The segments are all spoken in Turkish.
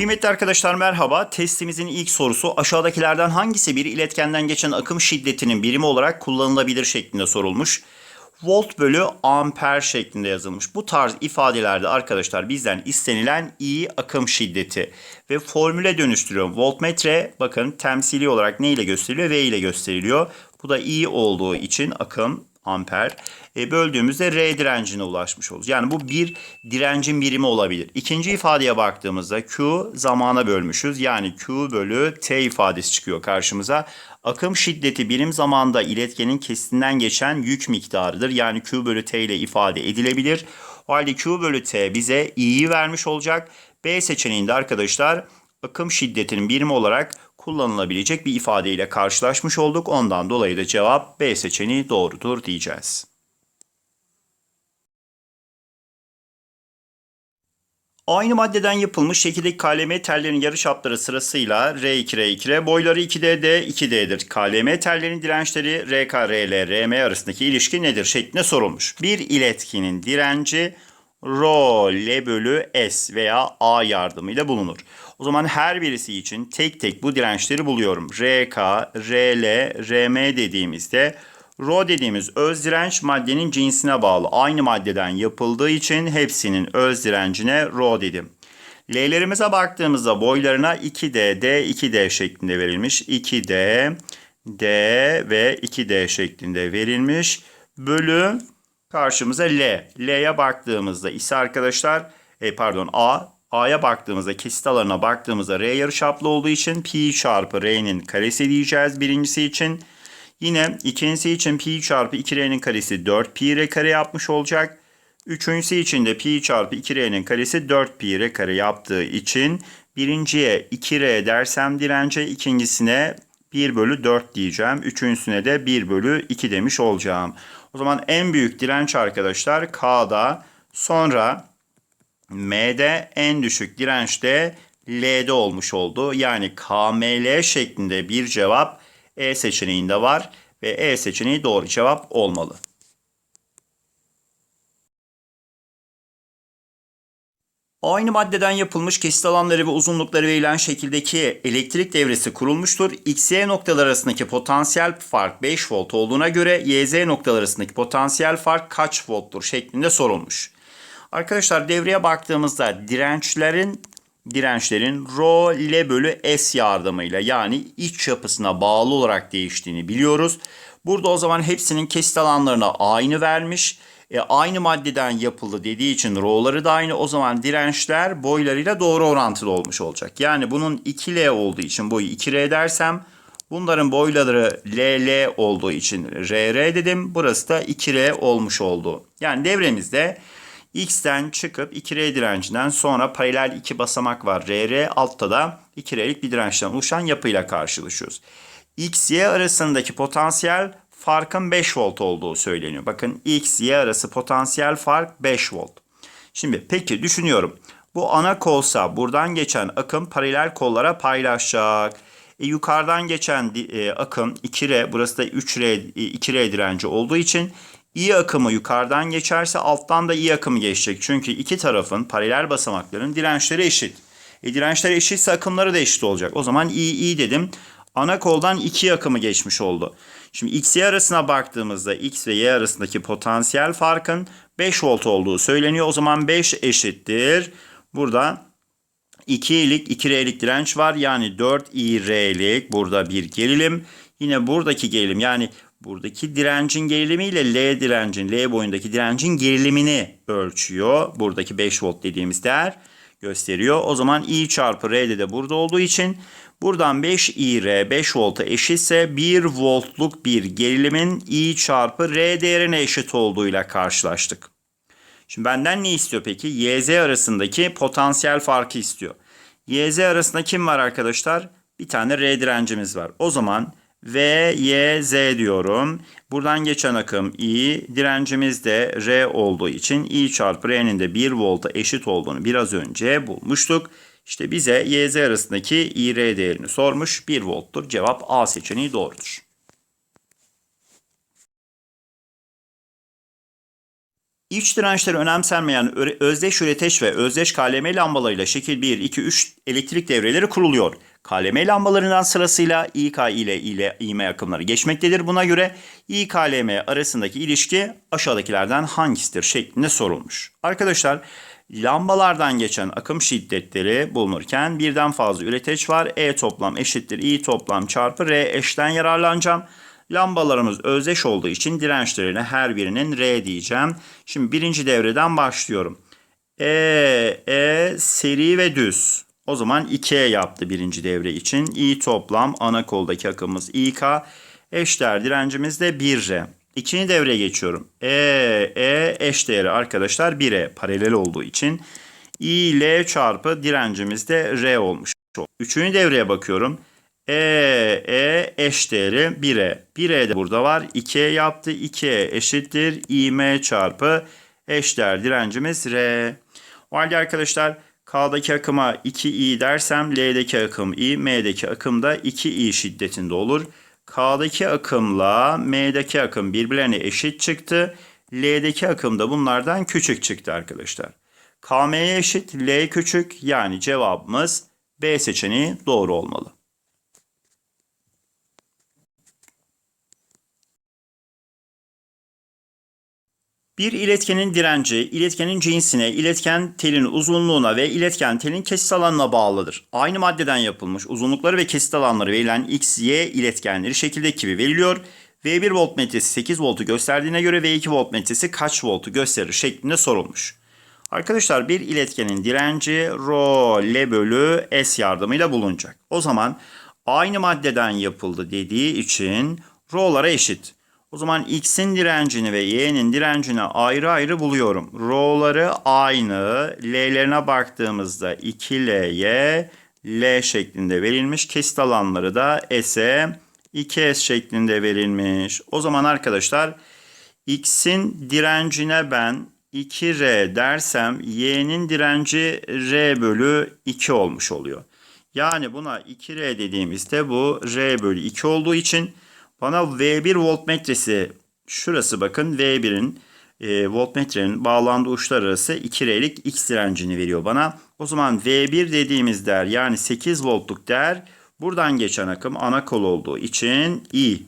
Kıymetli arkadaşlar merhaba. Testimizin ilk sorusu aşağıdakilerden hangisi bir iletkenden geçen akım şiddetinin birimi olarak kullanılabilir şeklinde sorulmuş. Volt bölü amper şeklinde yazılmış. Bu tarz ifadelerde arkadaşlar bizden istenilen I akım şiddeti ve formüle dönüştürüyorum. Voltmetre bakın temsili olarak ne ile gösteriliyor? V ile gösteriliyor. Bu da I olduğu için akım amper. E, böldüğümüzde R direncine ulaşmış oluruz. Yani bu bir direncin birimi olabilir. İkinci ifadeye baktığımızda Q zamana bölmüşüz. Yani Q bölü T ifadesi çıkıyor karşımıza. Akım şiddeti birim zamanda iletkenin kesitinden geçen yük miktarıdır. Yani Q bölü T ile ifade edilebilir. O halde Q bölü T bize I'yi vermiş olacak. B seçeneğinde arkadaşlar akım şiddetinin birimi olarak kullanılabilecek bir ifadeyle karşılaşmış olduk. Ondan dolayı da cevap B seçeneği doğrudur diyeceğiz. Aynı maddeden yapılmış şekildeki KLM tellerinin yarı çapları sırasıyla R2, R2, boyları 2D, D, 2D'dir. KLM tellerinin dirençleri RK, RL, RM arasındaki ilişki nedir şeklinde sorulmuş. Bir iletkinin direnci Rho L bölü S veya A yardımıyla bulunur. O zaman her birisi için tek tek bu dirençleri buluyorum. RK, RL, RM dediğimizde Rho dediğimiz öz direnç maddenin cinsine bağlı. Aynı maddeden yapıldığı için hepsinin öz direncine Rho dedim. L'lerimize baktığımızda boylarına 2D, D, 2D şeklinde verilmiş. 2D, D ve 2D şeklinde verilmiş. Bölü karşımıza L. L'ye baktığımızda ise arkadaşlar e, pardon A. A'ya baktığımızda kesit alanına baktığımızda R yarıçaplı olduğu için pi çarpı R'nin karesi diyeceğiz birincisi için. Yine ikincisi için pi çarpı 2R'nin karesi 4 pi R kare yapmış olacak. Üçüncüsü için de pi çarpı 2R'nin karesi 4 pi R kare yaptığı için birinciye 2R dersem dirence ikincisine 1 bölü 4 diyeceğim. Üçüncüsüne de 1 bölü 2 demiş olacağım. O zaman en büyük direnç arkadaşlar K'da sonra M'de en düşük direnç de L'de olmuş oldu. Yani KML şeklinde bir cevap E seçeneğinde var ve E seçeneği doğru cevap olmalı. Aynı maddeden yapılmış kesit alanları ve uzunlukları verilen şekildeki elektrik devresi kurulmuştur. X, Y noktalar arasındaki potansiyel fark 5 volt olduğuna göre Y, Z noktalar arasındaki potansiyel fark kaç volttur şeklinde sorulmuş. Arkadaşlar devreye baktığımızda dirençlerin dirençlerin rho L bölü S yardımıyla yani iç yapısına bağlı olarak değiştiğini biliyoruz. Burada o zaman hepsinin kesit alanlarına aynı vermiş. E, aynı maddeden yapıldı dediği için rho'ları da aynı. O zaman dirençler boylarıyla doğru orantılı olmuş olacak. Yani bunun 2L olduğu için boyu 2R dersem bunların boyları LL olduğu için RR dedim. Burası da 2R olmuş oldu. Yani devremizde X'ten çıkıp 2R direncinden sonra paralel iki basamak var. RR altta da 2R'lik bir dirençten oluşan yapıyla karşılaşıyoruz. X, Y arasındaki potansiyel farkın 5 volt olduğu söyleniyor. Bakın X, Y arası potansiyel fark 5 volt. Şimdi peki düşünüyorum. Bu ana kolsa buradan geçen akım paralel kollara paylaşacak. E, yukarıdan geçen e, akım 2R burası da 3R e, 2R direnci olduğu için İ akımı yukarıdan geçerse alttan da İ akımı geçecek. Çünkü iki tarafın paralel basamakların dirençleri eşit. E, dirençler eşitse akımları da eşit olacak. O zaman İ, İ dedim. Ana koldan iki akımı geçmiş oldu. Şimdi X, Y arasına baktığımızda X ve Y arasındaki potansiyel farkın 5 volt olduğu söyleniyor. O zaman 5 eşittir. Burada 2'lik 2R'lik direnç var. Yani 4 İR'lik burada bir gerilim. Yine buradaki gerilim yani buradaki direncin gerilimi ile L direncin L boyundaki direncin gerilimini ölçüyor. Buradaki 5 volt dediğimiz değer gösteriyor. O zaman I çarpı R'de de burada olduğu için buradan 5 IR 5 volta eşitse 1 voltluk bir gerilimin I çarpı R değerine eşit olduğuyla karşılaştık. Şimdi benden ne istiyor peki? YZ arasındaki potansiyel farkı istiyor. YZ arasında kim var arkadaşlar? Bir tane R direncimiz var. O zaman V, Y, Z diyorum. Buradan geçen akım I, direncimiz de R olduğu için I çarpı R'nin de 1 volta eşit olduğunu biraz önce bulmuştuk. İşte bize YZ arasındaki IR değerini sormuş. 1 volttur. Cevap A seçeneği doğrudur. İç dirençleri önemsenmeyen özdeş üreteç ve özdeş KLM lambalarıyla şekil 1, 2, 3 elektrik devreleri kuruluyor. KLM lambalarından sırasıyla İK ile ile İM akımları geçmektedir. Buna göre İKLM arasındaki ilişki aşağıdakilerden hangisidir şeklinde sorulmuş. Arkadaşlar lambalardan geçen akım şiddetleri bulunurken birden fazla üreteç var. E toplam eşittir İ toplam çarpı R eşten yararlanacağım. Lambalarımız özdeş olduğu için dirençlerine her birinin R diyeceğim. Şimdi birinci devreden başlıyorum. E, E seri ve düz. O zaman 2E yaptı birinci devre için. İ toplam ana koldaki akımımız İK. Eşdeğer direncimiz de 1R. İkinci devreye geçiyorum. E, E eş değeri arkadaşlar 1E paralel olduğu için. İ, L çarpı direncimiz de R olmuş. Üçüncü devreye bakıyorum. E, E eş değeri 1E. 1E de burada var. 2E yaptı. 2E eşittir. İM çarpı eşdeğer direncimiz R. O halde arkadaşlar K'daki akıma 2i dersem L'deki akım i, M'deki akım da 2i şiddetinde olur. K'daki akımla M'deki akım birbirlerine eşit çıktı. L'deki akım da bunlardan küçük çıktı arkadaşlar. KM'ye eşit, L küçük yani cevabımız B seçeneği doğru olmalı. Bir iletkenin direnci, iletkenin cinsine, iletken telin uzunluğuna ve iletken telin kesit alanına bağlıdır. Aynı maddeden yapılmış uzunlukları ve kesit alanları verilen X, Y iletkenleri şekildeki gibi veriliyor. V1 voltmetresi 8 voltu gösterdiğine göre V2 voltmetresi kaç voltu gösterir şeklinde sorulmuş. Arkadaşlar bir iletkenin direnci rho L bölü S yardımıyla bulunacak. O zaman aynı maddeden yapıldı dediği için rho'lara eşit. O zaman X'in direncini ve Y'nin direncini ayrı ayrı buluyorum. Rho'ları aynı. L'lerine baktığımızda 2L'ye L şeklinde verilmiş. Kesit alanları da S'e 2S şeklinde verilmiş. O zaman arkadaşlar X'in direncine ben 2R dersem Y'nin direnci R bölü 2 olmuş oluyor. Yani buna 2R dediğimizde bu R bölü 2 olduğu için bana V1 voltmetresi şurası bakın V1'in e, voltmetrenin bağlandığı uçlar arası 2R'lik X direncini veriyor bana. O zaman V1 dediğimiz değer yani 8 voltluk değer buradan geçen akım ana kol olduğu için I.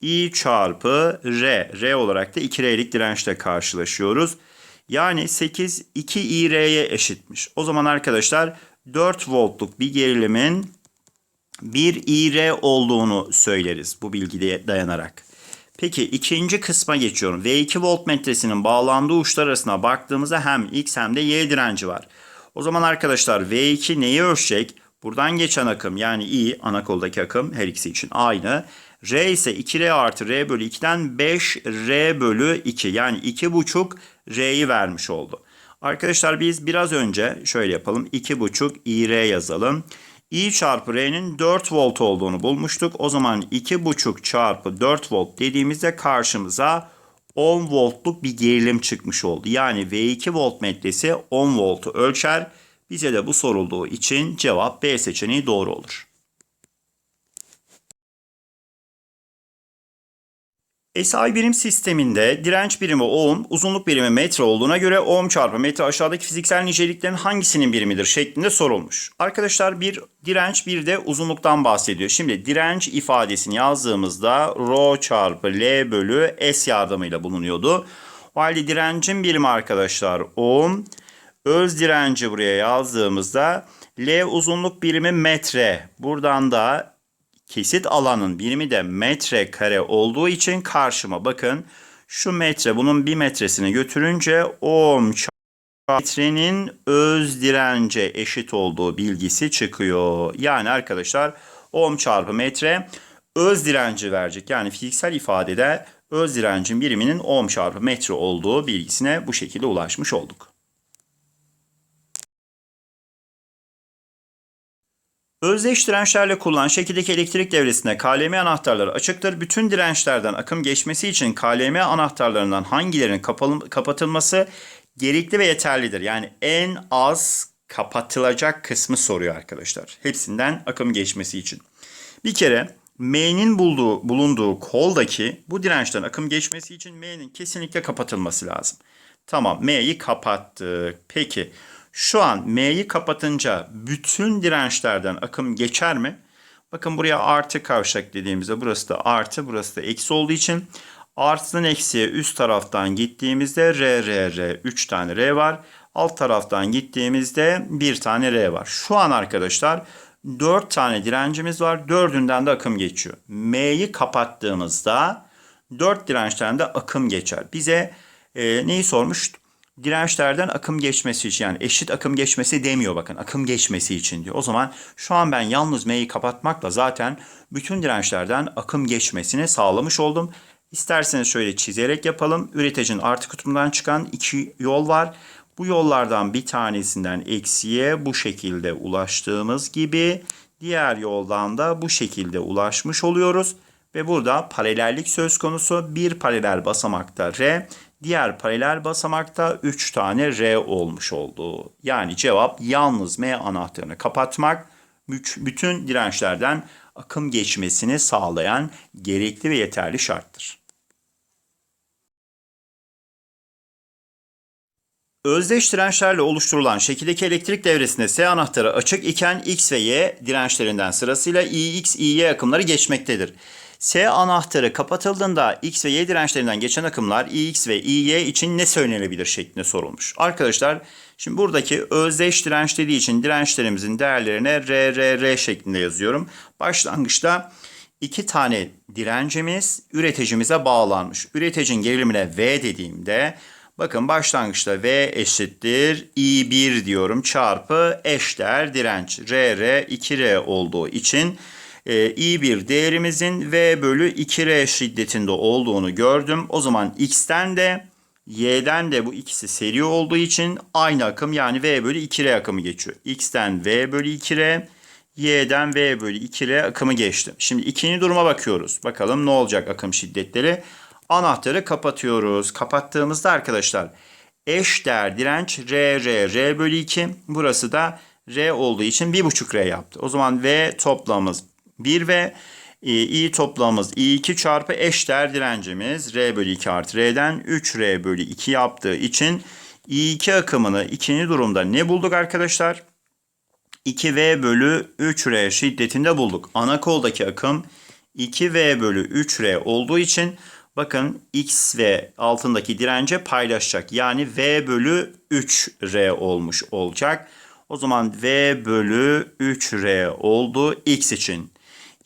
I çarpı R. R olarak da 2R'lik dirençle karşılaşıyoruz. Yani 8 2 IR'ye eşitmiş. O zaman arkadaşlar 4 voltluk bir gerilimin 1 IR olduğunu söyleriz bu bilgiye dayanarak. Peki ikinci kısma geçiyorum. V2 voltmetresinin bağlandığı uçlar arasına baktığımızda hem X hem de Y direnci var. O zaman arkadaşlar V2 neyi ölçecek? Buradan geçen akım yani I ana koldaki akım her ikisi için aynı. R ise 2R artı R bölü 2'den 5 R bölü 2 yani 2,5 R'yi vermiş oldu. Arkadaşlar biz biraz önce şöyle yapalım 2,5 IR yazalım. I çarpı R'nin 4 volt olduğunu bulmuştuk. O zaman 2,5 çarpı 4 volt dediğimizde karşımıza 10 voltluk bir gerilim çıkmış oldu. Yani V2 voltmetresi 10 voltu ölçer. Bize de bu sorulduğu için cevap B seçeneği doğru olur. SI birim sisteminde direnç birimi ohm, uzunluk birimi metre olduğuna göre ohm çarpı metre aşağıdaki fiziksel niceliklerin hangisinin birimidir şeklinde sorulmuş. Arkadaşlar bir direnç bir de uzunluktan bahsediyor. Şimdi direnç ifadesini yazdığımızda rho çarpı L bölü S yardımıyla bulunuyordu. O halde direncin birimi arkadaşlar ohm, öz direnci buraya yazdığımızda L uzunluk birimi metre. Buradan da kesit alanın birimi de metre kare olduğu için karşıma bakın. Şu metre bunun bir metresini götürünce ohm metrenin öz dirence eşit olduğu bilgisi çıkıyor. Yani arkadaşlar ohm çarpı metre öz direnci verecek. Yani fiziksel ifadede öz direncin biriminin ohm çarpı metre olduğu bilgisine bu şekilde ulaşmış olduk. Özdeş dirençlerle kullanılan şekildeki elektrik devresinde KLM anahtarları açıktır. Bütün dirençlerden akım geçmesi için KLM anahtarlarından hangilerinin kapalı, kapatılması gerekli ve yeterlidir. Yani en az kapatılacak kısmı soruyor arkadaşlar. Hepsinden akım geçmesi için. Bir kere M'nin bulduğu, bulunduğu koldaki bu dirençten akım geçmesi için M'nin kesinlikle kapatılması lazım. Tamam M'yi kapattık. Peki şu an M'yi kapatınca bütün dirençlerden akım geçer mi? Bakın buraya artı kavşak dediğimizde burası da artı burası da eksi olduğu için artıdan eksiye üst taraftan gittiğimizde R, R, R 3 tane R var. Alt taraftan gittiğimizde bir tane R var. Şu an arkadaşlar 4 tane direncimiz var. Dördünden de akım geçiyor. M'yi kapattığımızda 4 dirençten de akım geçer. Bize e, neyi sormuş? Dirençlerden akım geçmesi için yani eşit akım geçmesi demiyor bakın. Akım geçmesi için diyor. O zaman şu an ben yalnız M'yi kapatmakla zaten bütün dirençlerden akım geçmesini sağlamış oldum. İsterseniz şöyle çizerek yapalım. Üreticinin artı kutumundan çıkan iki yol var. Bu yollardan bir tanesinden eksiye bu şekilde ulaştığımız gibi diğer yoldan da bu şekilde ulaşmış oluyoruz. Ve burada paralellik söz konusu. Bir paralel basamakta R, diğer paralel basamakta 3 tane R olmuş oldu. Yani cevap yalnız M anahtarını kapatmak bütün dirençlerden akım geçmesini sağlayan gerekli ve yeterli şarttır. Özdeş dirençlerle oluşturulan şekildeki elektrik devresinde S anahtarı açık iken X ve Y dirençlerinden sırasıyla IX, IY akımları geçmektedir. S anahtarı kapatıldığında X ve Y dirençlerinden geçen akımlar IX ve IY için ne söylenebilir şeklinde sorulmuş. Arkadaşlar şimdi buradaki özdeş direnç dediği için dirençlerimizin değerlerine R, R, R şeklinde yazıyorum. Başlangıçta iki tane direncimiz üreticimize bağlanmış. Üreticinin gerilimine V dediğimde Bakın başlangıçta V eşittir I1 diyorum çarpı eşdeğer direnç RR 2R olduğu için I1 değerimizin V bölü 2R şiddetinde olduğunu gördüm. O zaman X'ten de Y'den de bu ikisi seri olduğu için aynı akım yani V bölü 2R akımı geçiyor. X'ten V bölü 2R, Y'den V bölü 2R akımı geçti. Şimdi ikinci duruma bakıyoruz. Bakalım ne olacak akım şiddetleri anahtarı kapatıyoruz. Kapattığımızda arkadaşlar eş değer direnç R, R, R bölü 2. Burası da R olduğu için 1,5 R yaptı. O zaman V toplamımız 1 ve I toplamımız I2 çarpı eş direncimiz R bölü 2 artı R'den 3R bölü 2 yaptığı için I2 akımını ikinci durumda ne bulduk arkadaşlar? 2V bölü 3R şiddetinde bulduk. Ana koldaki akım 2V bölü 3R olduğu için bakın X ve altındaki dirence paylaşacak. Yani V bölü 3R olmuş olacak. O zaman V bölü 3R oldu X için.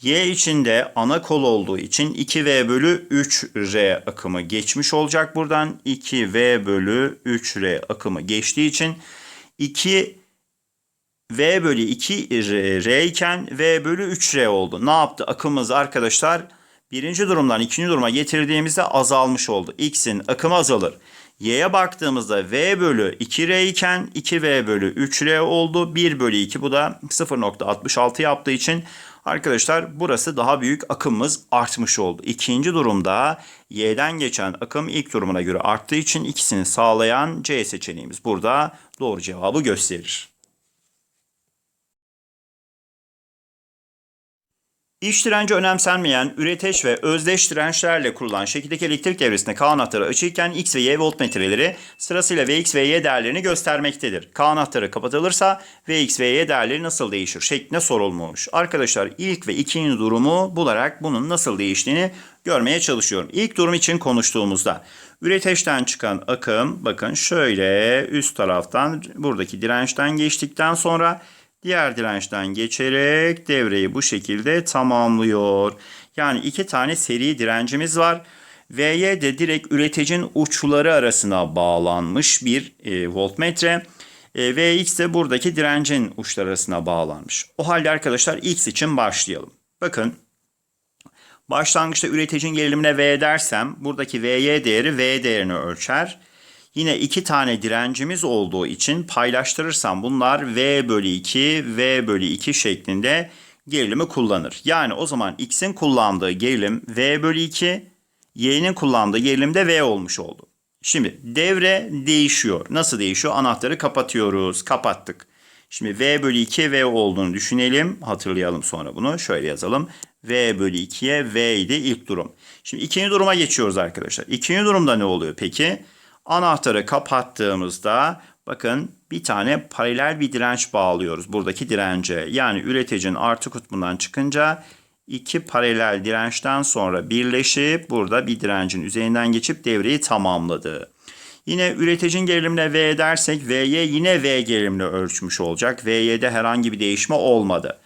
Y için de ana kol olduğu için 2V bölü 3R akımı geçmiş olacak buradan. 2V bölü 3R akımı geçtiği için 2 V bölü 2 R iken V bölü 3R oldu. Ne yaptı? Akımımız arkadaşlar birinci durumdan ikinci duruma getirdiğimizde azalmış oldu. X'in akımı azalır. Y'ye baktığımızda V bölü 2R iken 2V bölü 3R oldu. 1 bölü 2 bu da 0.66 yaptığı için arkadaşlar burası daha büyük akımımız artmış oldu. İkinci durumda Y'den geçen akım ilk durumuna göre arttığı için ikisini sağlayan C seçeneğimiz burada doğru cevabı gösterir. İç direnci önemsenmeyen üreteş ve özdeş dirençlerle kurulan şekildeki elektrik devresinde K anahtarı açıkken X ve Y voltmetreleri sırasıyla Vx ve Y değerlerini göstermektedir. K anahtarı kapatılırsa Vx ve Y değerleri nasıl değişir şeklinde sorulmuş. Arkadaşlar ilk ve ikinci durumu bularak bunun nasıl değiştiğini görmeye çalışıyorum. İlk durum için konuştuğumuzda üreteşten çıkan akım bakın şöyle üst taraftan buradaki dirençten geçtikten sonra diğer dirençten geçerek devreyi bu şekilde tamamlıyor. Yani iki tane seri direncimiz var. V'ye de direkt üreticinin uçları arasına bağlanmış bir e, voltmetre. E, Vx de buradaki direncin uçları arasına bağlanmış. O halde arkadaşlar X için başlayalım. Bakın başlangıçta üreticinin gerilimine V dersem buradaki Vy değeri V değerini ölçer. Yine iki tane direncimiz olduğu için paylaştırırsam bunlar V bölü 2, V bölü 2 şeklinde gerilimi kullanır. Yani o zaman X'in kullandığı gerilim V bölü 2, Y'nin kullandığı gerilim de V olmuş oldu. Şimdi devre değişiyor. Nasıl değişiyor? Anahtarı kapatıyoruz. Kapattık. Şimdi V bölü 2 V olduğunu düşünelim. Hatırlayalım sonra bunu. Şöyle yazalım. V bölü 2'ye V idi ilk durum. Şimdi ikinci duruma geçiyoruz arkadaşlar. İkinci durumda ne oluyor peki? Anahtarı kapattığımızda bakın bir tane paralel bir direnç bağlıyoruz buradaki dirence. Yani üreticinin artı kutbundan çıkınca iki paralel dirençten sonra birleşip burada bir direncin üzerinden geçip devreyi tamamladı. Yine üreticinin gerilimine V dersek V'ye yine V gerilimle ölçmüş olacak. V'ye herhangi bir değişme olmadı.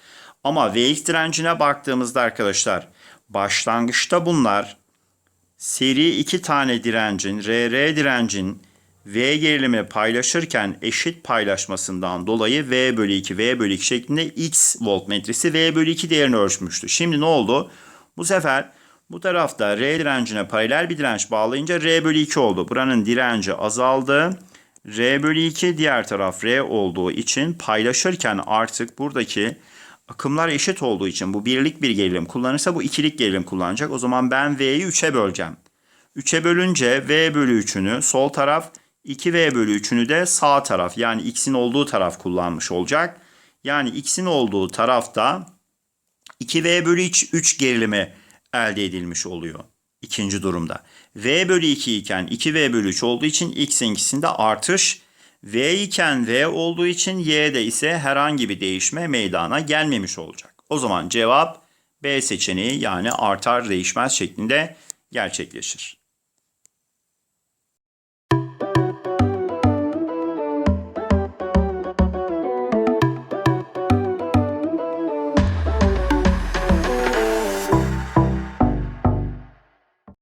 Ama Vx direncine baktığımızda arkadaşlar başlangıçta bunlar seri iki tane direncin RR direncin V gerilimi paylaşırken eşit paylaşmasından dolayı V bölü 2 V bölü 2 şeklinde X voltmetresi V bölü 2 değerini ölçmüştü. Şimdi ne oldu? Bu sefer bu tarafta R direncine paralel bir direnç bağlayınca R bölü 2 oldu. Buranın direnci azaldı. R bölü 2 diğer taraf R olduğu için paylaşırken artık buradaki akımlar eşit olduğu için bu birlik bir gerilim kullanırsa bu ikilik gerilim kullanacak. O zaman ben V'yi 3'e böleceğim. 3'e bölünce V bölü 3'ünü sol taraf 2V bölü 3'ünü de sağ taraf yani X'in olduğu taraf kullanmış olacak. Yani X'in olduğu tarafta 2V bölü 3 gerilimi elde edilmiş oluyor ikinci durumda. V bölü 2 iken 2V bölü 3 olduğu için X'in ikisinde artış. V iken V olduğu için Y'de ise herhangi bir değişme meydana gelmemiş olacak. O zaman cevap B seçeneği yani artar değişmez şeklinde gerçekleşir.